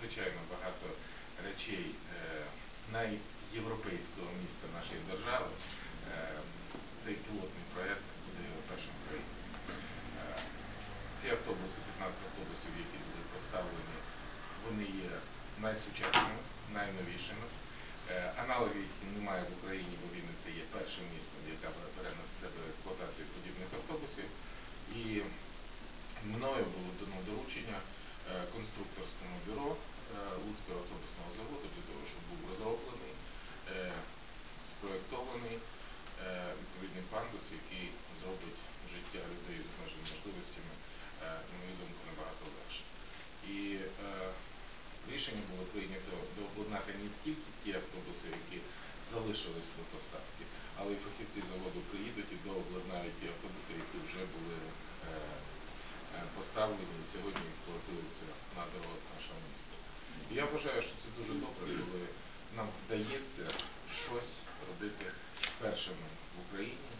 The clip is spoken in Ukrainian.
надзвичайно багато речей е, найєвропейського міста нашої держави. Е, Цей пілотний проєкт буде першим в країні. Е, Ці автобуси, 15 автобусів, які були поставлені, вони є найсучасними, найновішими. Аналогів немає в Україні, бо Вінниця є першим містом, яка бере на себе експлуатацію подібних автобусів. І мною було дано доручення е, який зробить життя людей з обмеженими можливостями, е, на мою думку, набагато легше. І е, рішення було прийнято дообладнати не тільки ті автобуси, які залишились до поставки, але й фахівці заводу приїдуть і дообладнають ті автобуси, які вже були е, поставлені і сьогодні експлуатуються на дорогах нашого міста. І я вважаю, що це дуже добре, коли нам вдається щось робити першими в Україні,